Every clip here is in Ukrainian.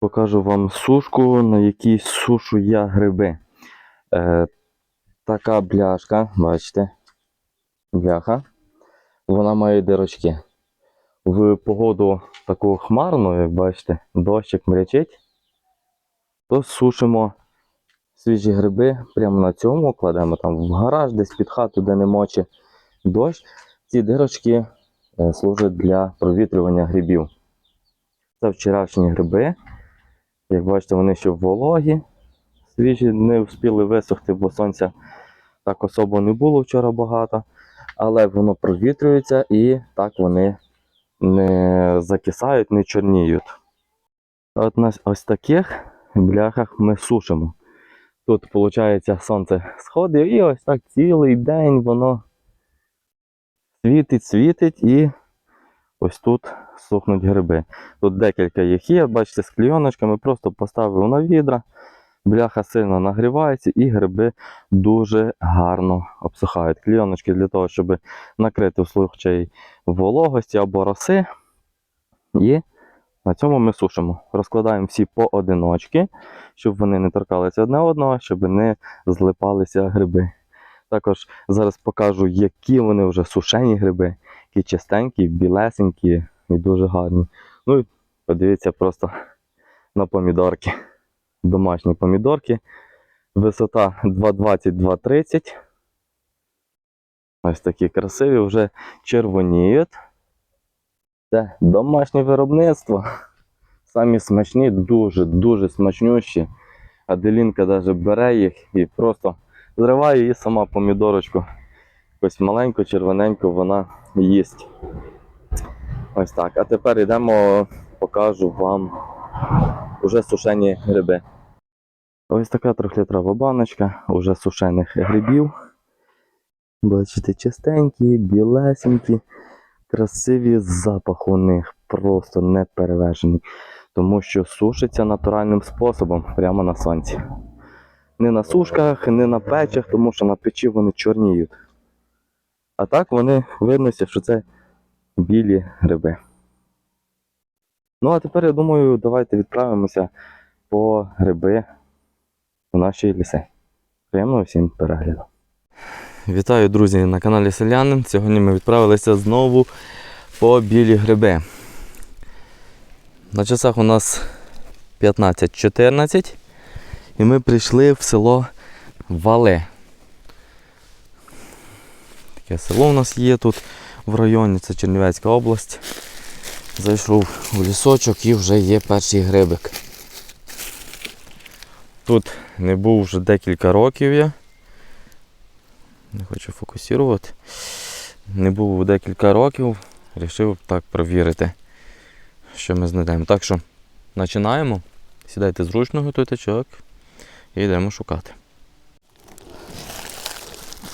Покажу вам сушку, на якій сушу я гриби. Е, така бляшка, бачите, бляха. Вона має дирочки. В погоду таку хмарну, як бачите, дощик мрячить, то сушимо свіжі гриби прямо на цьому, кладемо там в гараж, десь під хату, де не моче дощ. Ці дирочки е, служать для провітрювання грибів. Це вчорашні гриби. Як бачите, вони ще вологі, свіжі, не встигли висохти, бо сонця так особо не було вчора багато. Але воно провітрюється і так вони не закисають, не чорніють. От на ось таких бляхах ми сушимо. Тут, виходить, сонце сходить, і ось так цілий день воно світить, світить і ось тут сохнуть гриби. Тут декілька їх є, бачите, з клійоночками, просто поставив на відра, бляха сильно нагрівається і гриби дуже гарно обсихають. Клійоночки для того, щоб накрити в случаї вологості або роси. І на цьому ми сушимо. Розкладаємо всі поодиночки, щоб вони не торкалися одне одного, щоб не злипалися гриби. Також зараз покажу, які вони вже сушені гриби, які чистенькі, білесенькі і дуже гарні. Ну і подивіться просто на помідорки. Домашні помідорки. Висота 2,20-2,30. Ось такі красиві, вже червоніють. Це домашнє виробництво. Самі смачні, дуже-дуже смачнющі. Аделінка навіть бере їх і просто зриває її сама помідорочку. Ось маленьку, червоненьку вона їсть. Ось так. А тепер йдемо, покажу вам уже сушені гриби. Ось така трьохлітрова баночка уже сушених грибів. Бачите, чистенькі, білесенькі, красиві запах у них просто не перевершений. Тому що сушиться натуральним способом прямо на сонці. Не на сушках, не на печах, тому що на печі вони чорніють. А так вони виднося, що це білі гриби. Ну, а тепер я думаю, давайте відправимося по гриби в наші ліси. Приємного всім перегляду. Вітаю, друзі, на каналі Селянин. Сьогодні ми відправилися знову по білі гриби. На часах у нас 15-14 і ми прийшли в село Вале. Таке село у нас є тут в районі, це Чернівецька область. Зайшов в лісочок і вже є перший грибик. Тут не був вже декілька років я. Не хочу фокусувати. Не був декілька років. Рішив так провірити, що ми знайдемо. Так що починаємо. Сідайте зручно, готуйте чок і йдемо шукати.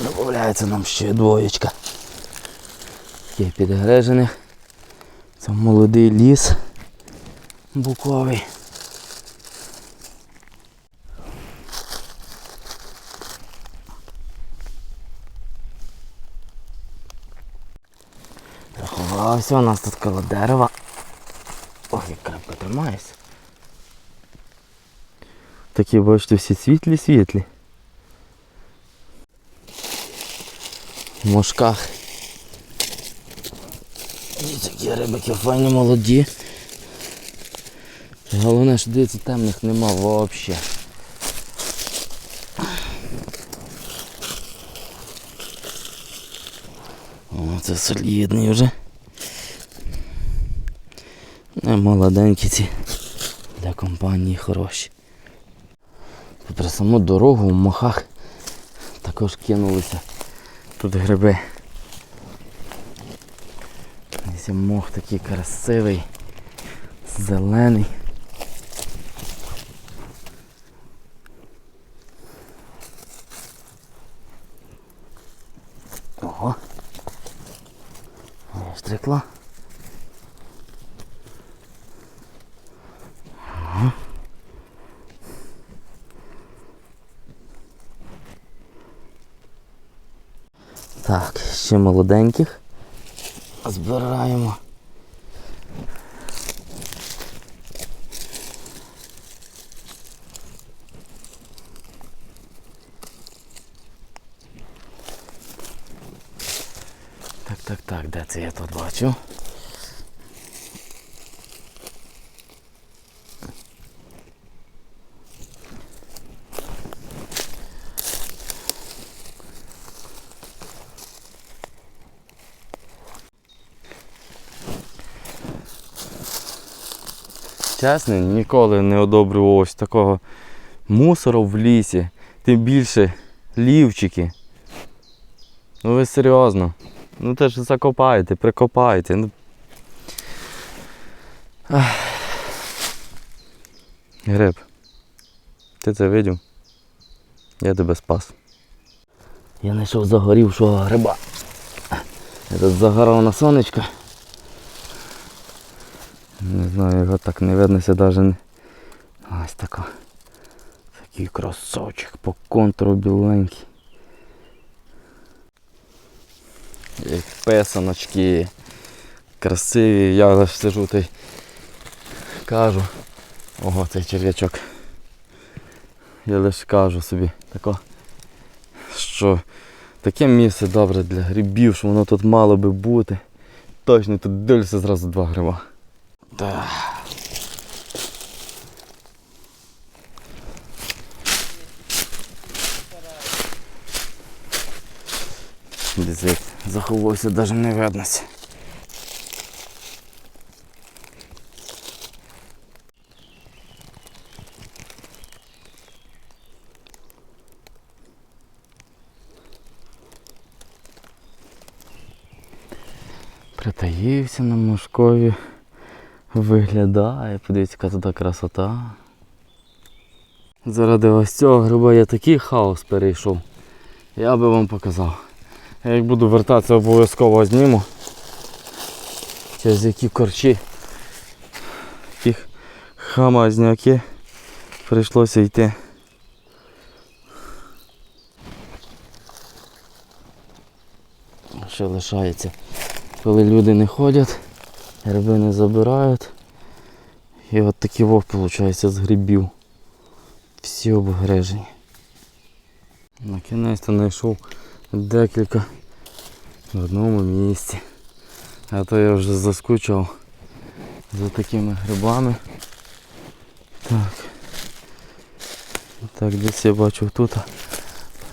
Добавляється нам ще двоєчка. Є підгрежених. Це молодий ліс буковий. Заховався у нас тут коло дерева. Ой, як крепко. Такі, бачите, всі світлі-світлі. В мошках. Дивіться, які рибики файні молоді. Головне, що дивіться, темних нема взагалі. О, це солідний вже. Не молоденькі ці для компанії хороші. Попри саму дорогу в мохах також кинулися. Тут гриби. Мох такий красивий, зелений. Ого. Є ще молоденьких. Збираємо. Так, так, так, де це я тут бачу? Чесно, ніколи не одобрював ось такого мусору в лісі. Тим більше лівчики. Ну ви серйозно. Ну те ж закопайте, прикопайте. Ну. Гриб. Ти це видів? Я тебе спас. Я знайшов загорівшого гриба. Я тут загорав на сонечко. Не знаю, його так не виднося навіть. Ось тако. Такий красавчик по контуру біленький. Як песаночки. Красиві, я сижу та кажу. Ого, цей черв'ячок. Я лише кажу собі тако, що таке місце добре для грибів, що воно тут мало би бути. Точно тут дивлюся зразу два гриба. Так. Як заховався, навіть не виднося. Притаївся на мошкові. Виглядає, подивіться, яка туди красота. Заради ось цього гриба я такий хаос перейшов. Я би вам показав. Я як буду вертатися, обов'язково зніму. Через які корчі, яких хамазняки прийшлося йти. Що лишається, коли люди не ходять, гриби не забирають. І от такий вов виходить з грибів. Всі обгрежені. На кінець знайшов декілька в одному місці. А то я вже заскучав за такими грибами. Так. Так, десь я бачу тут.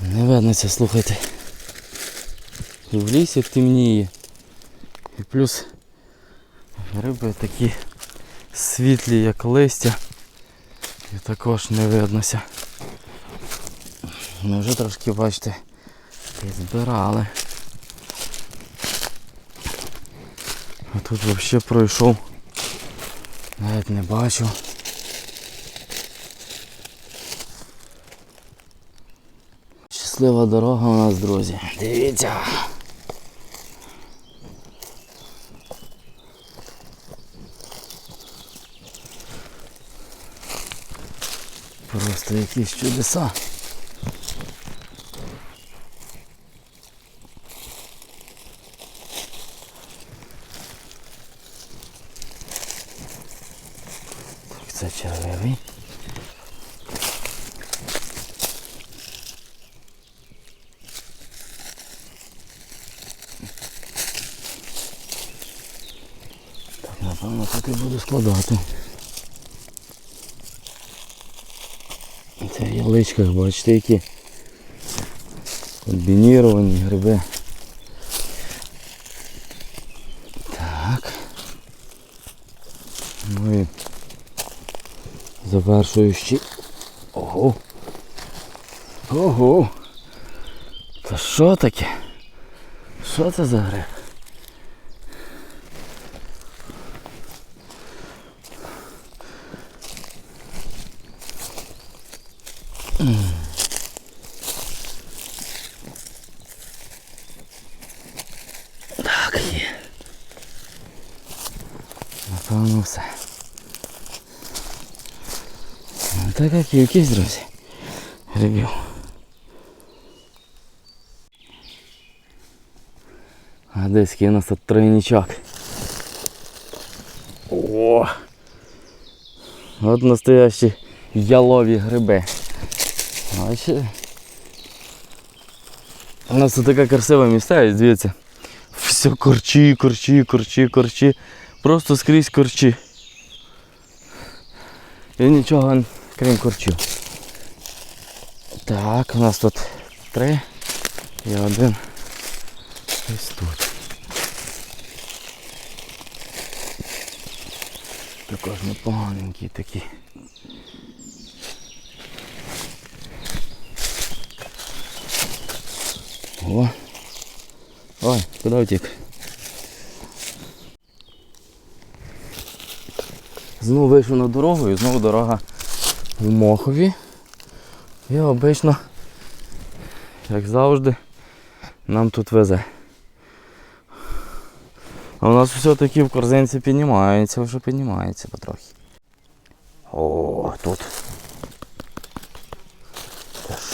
Не виднося, слухайте. І в лісі темніє. І плюс гриби такі світлі, як листя. І також не виднося. Ми вже трошки, бачите, збирали. А тут взагалі пройшов. Навіть не бачив. Щаслива дорога у нас, друзі. Дивіться. Просто якісь чудеса. Так, це червивий. Так, напевно, так і буду складати. Яличках, бачите, які комбініровані гриби. Так. Ну і завершуючи. Ого. Ого. Це що таке? Що це за гриб? Напевно все. Така кількість, друзі. Грибів. А десь у нас тут тройничок. О! От настоящі ялові гриби. Бачите? У нас тут така красива місцевість, дивіться. Вс- все корчі, корчі, корчі, корчі. Просто скрізь корчі. І нічого крім корчів. Так, у нас тут три і один ось тут. Також непоганенький такий. О! Ой, куди втік? Знову вийшов на дорогу і знову дорога в Мохові. І обично, як завжди, нам тут везе. А у нас все-таки в корзинці піднімається, вже піднімається потрохи. О, тут.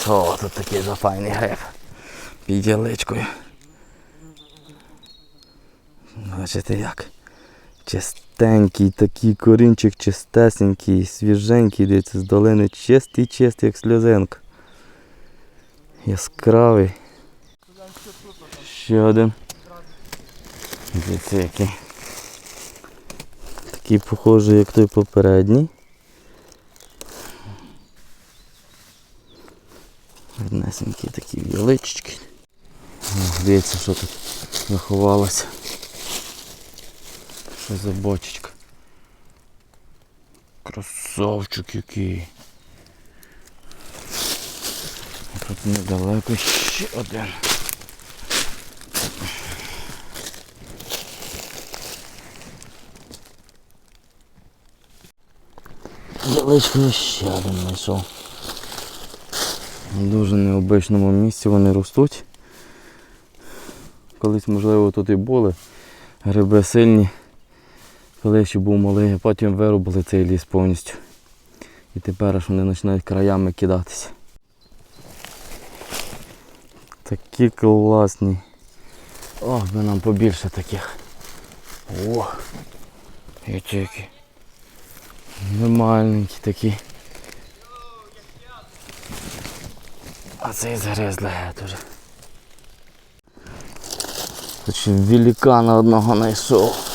Що тут такий за файний гриб? Під яличкою. Бачите як? Чистенький такий корінчик, чистесенький, свіженький, дивіться, з долини чистий, чистий, як сльозинка. Яскравий. Ще один. Дивіться який. Такий похожий, як той попередній. Гарнесенький такі ялички. Дивіться, що тут заховалося. Що за бочечка? Красавчик який. Тут недалеко ще один. Я ще один знайшов. В дуже необичному місці вони ростуть. Колись, можливо, тут і були гриби сильні, коли ще був малий, потім вирубили цей ліс повністю. І тепер аж вони починають краями кидатися. Такі класні. Ох, би нам побільше таких. О! Які які. Нормальненькі такі. А цей загризли геть уже. Тут великана одного знайшов.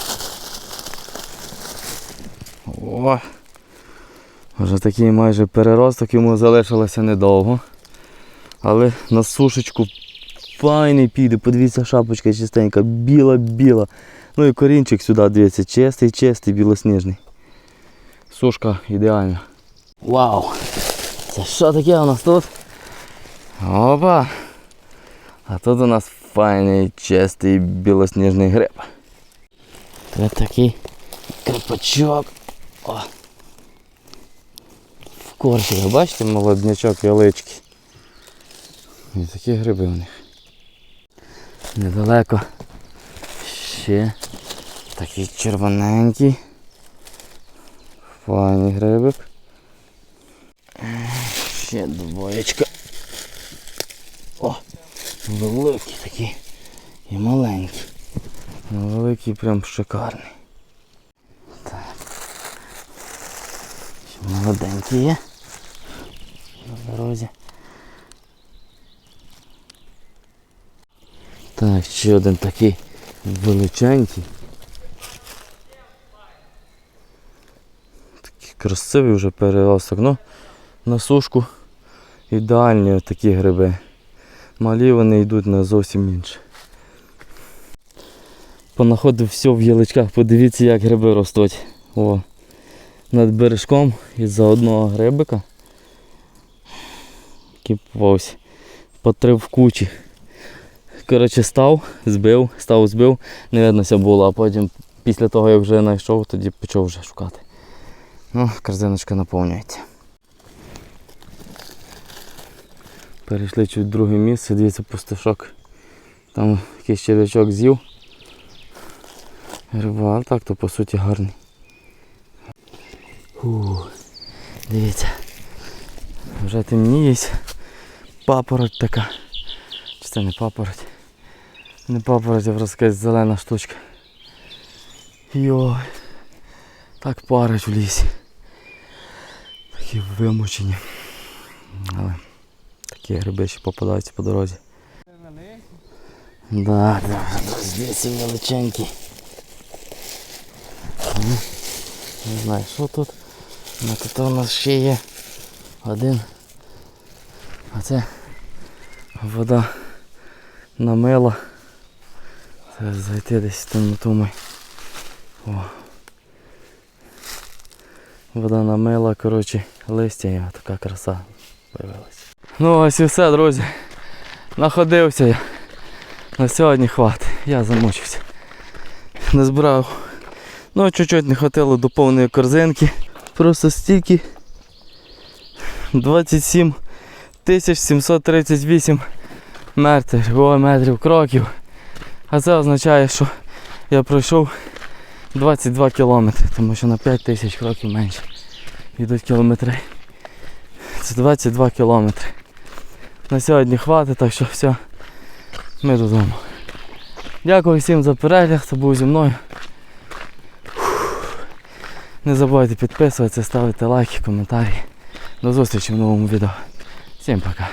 О! Вже такий майже переросток йому залишилося недовго. Але на сушечку файний піде, подивіться, шапочка чистенька, біла-біла. Ну і корінчик сюди, дивіться, чистий, чистий, білосніжний. Сушка ідеальна. Вау! Це що таке у нас тут? Опа! А тут у нас файний, чистий, білосніжний гриб. Це такий крипачок. О! В корчиках, бачите, молоднячок ялички. І такі гриби у них. Недалеко ще такий червоненький. Файний грибик. Ще двоєчка. О! Великий такий і маленький. Великий прям шикарний. Так. Ще молоденький є. На дорозі. Так, ще один такий величенький. Такий красивий вже переросток. Ну, на сушку ідеальні такі гриби. Малі вони йдуть на зовсім інше. Понаходив все в яличках, подивіться, як гриби ростуть. О, над бережком із-за одного грибика. Кіпався. По три в кучі. Коротше, став, збив, став, збив, не видно було, а потім після того, як вже знайшов, тоді почав вже шукати. Ну, корзиночка наповнюється. Перейшли чуть друге місце, дивіться пустошок. Там якийсь червячок з'їв. Риба, а так то по суті гарний. Фу, дивіться. Вже темніє. Папороть така. Чи це не папороть? Не папороть, а просто зелена штучка. Йой. Так парить в лісі. Такі вимучені. Але такі гриби ще попадаються по дорозі. Да, да, здесь величенький. Не знаю, що тут. Ну тут у нас ще є один. А це вода намила. Зараз зайти десь в темноту ми. О. Вода намила, коротше, листя і така краса появилася. Ну ось і все, друзі. Находився я. На сьогодні хватить. Я замучився. Не збирав. Ну, чуть-чуть не хватило до повної корзинки. Просто стільки 27 тисяч 738 метрів, о, метрів кроків. А це означає, що я пройшов 22 кілометри, тому що на 5 тисяч кроків менше йдуть кілометри. Це 22 кілометри. На сьогодні хватить, так що все. Ми додому. Дякую всім за перегляд, хто був зі мною. Не забувайте підписуватися, ставити лайки, коментарі. До зустрічі в новому відео. Всім пока.